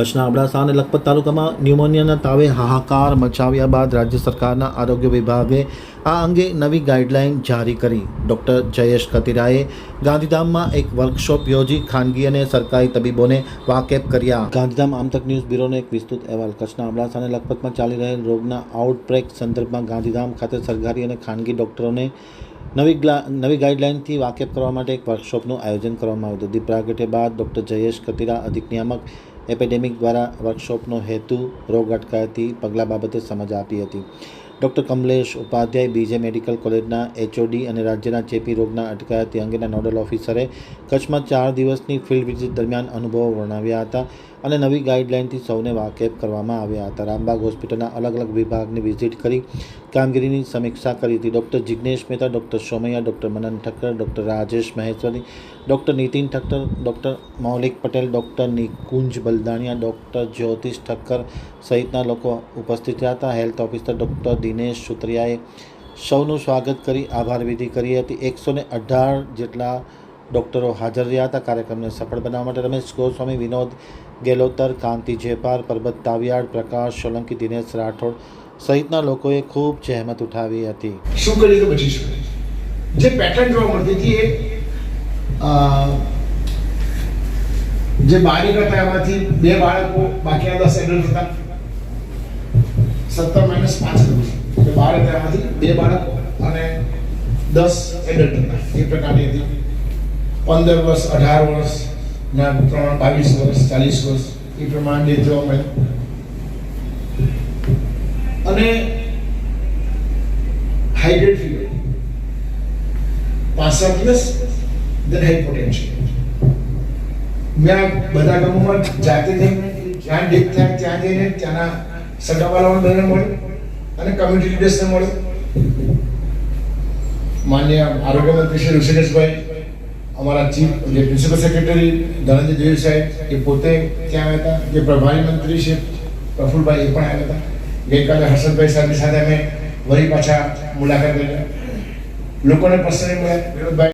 કચ્છના અબડાસા અને લખપત તાલુકામાં ન્યુમોનિયાના તાવે હાહાકાર મચાવ્યા બાદ રાજ્ય સરકારના આરોગ્ય વિભાગે આ અંગે નવી ગાઈડલાઇન જારી કરી. ડૉક્ટર જયેશ કતિરાએ ગાંધીધામમાં એક વર્કશોપ યોજી ખાનગી અને સરકારી તબીબોને વાકેફ કર્યા. ગાંધીધામ આમતક ન્યૂઝ બ્યુરોનો એક વિસ્તૃત અહેવાલ. કચ્છના અબડાસા અને લખપતમાં ચાલી રહેલ રોગના આઉટબ્રેક સંદર્ભમાં ગાંધીધામ ખાતે સરકારી અને ખાનગી ડૉક્ટરોને નવી નવી ગાઈડલાઇનથી વાકેફ કરવા માટે એક વર્કશોપનું આયોજન કરવામાં આવ્યું હતું. દીપ પ્રાગટ્ય બાદ ડૉક્ટર જયેશ કતિરા અધિક નિયામક એપેડેમિક દ્વારા વર્કશોપનો હેતુ રોગ અટકાયતી પગલાં બાબતે સમજ આપી હતી. ડૉક્ટર કમલેશ ઉપાધ્યાય, બીજે મેડિકલ કોલેજના એચઓડી અને રાજ્યના ચેપી રોગના અટકાયતી અંગેના નોડલ ઓફિસરે કચ્છમાં ચાર દિવસની ફિલ્ડ વિઝિટ દરમિયાન અનુભવો વર્ણવ્યા હતા અને નવી ગાઈડલાઇનથી સૌને વાકેફ કરવામાં આવ્યા હતા. રામબાગ હોસ્પિટલના અલગ અલગ વિભાગની વિઝિટ કરી કામગીરીની સમીક્ષા કરી હતી. Doctor Jignesh Mehta, doctor Somaiya, doctor Manan Thakkar, doctor Rajesh Maheshwari, doctor Nitin Thakkar, doctor Maulik Patel, doctor Nikunj Baldaniya, doctor Jyotish Thakkar સહિતના લોકો ઉપસ્થિત રહ્યા હતા. હેલ્થ ઓફિસર ડૉક્ટર દિનેશ સુત્રિયાએ સૌનું સ્વાગત કરી, આભાર વિધિ કરી હતી. એકસો ને અઢાર જેટલા ડૉક્ટરો હાજર રહ્યા હતા. કાર્યક્રમને સફળ બનાવવા માટે રમેશ ગોસ્વામી, વિનોદ ગેલોતર, કાંતિ જેપાર, પરબત તાવિયાડ પ્રકાશ સોલંકી, દિનેશ રાઠોડ સહિતના લોકોએ ખૂબ જહેમત ઉઠાવી હતી. શું કરીએ તો બચી શકે જે પેટર્ન જોવા મળતી હતી એ જે બારી હતા એમાંથી બે બાળકો બાકીના દસ એડલ્ટ હતા સત્તર માઇનસ પાંચ જે બાર એમાંથી બે બાળક અને દસ એડલ્ટ હતા. એ પ્રકારની હતી. પંદર વર્ષ, અઢાર વર્ષ, ના, ત્રણ, બાવીસ વર્ષ, ચાલીસ વર્ષ, એ પ્રમાણે જોવા મળે. અને હાઇડ્રેટ ફીવર પાસઠ દિવસ દેન હાઇપોટેન્શન મેં બધા ગામોમાં જાતે જઈને જ્યાં ડીપ થાય ત્યાં જઈને ત્યાંના સગાવાલાઓને બધાને મળ્યું. અને કમ્યુનિટી લીડર્સને મળ્યું માન્ય આરોગ્ય મંત્રી શ્રી ઋષિકેશભાઈ, અમારા ચીફ જે પ્રિન્સિપલ સેક્રેટરી ધનંજય દેવ સાહેબ એ પોતે ત્યાં આવ્યા હતા, જે પ્રભારી મંત્રી છે, પ્રફુલભાઈ એ પણ આવ્યા હતા. ગઈકાલે હર્ષદભાઈ સાહેબની સાથે અમે વળી પાછા મુલાકાત કરી લોકોને પર્સનલી મળ્યા. વિનોદભાઈ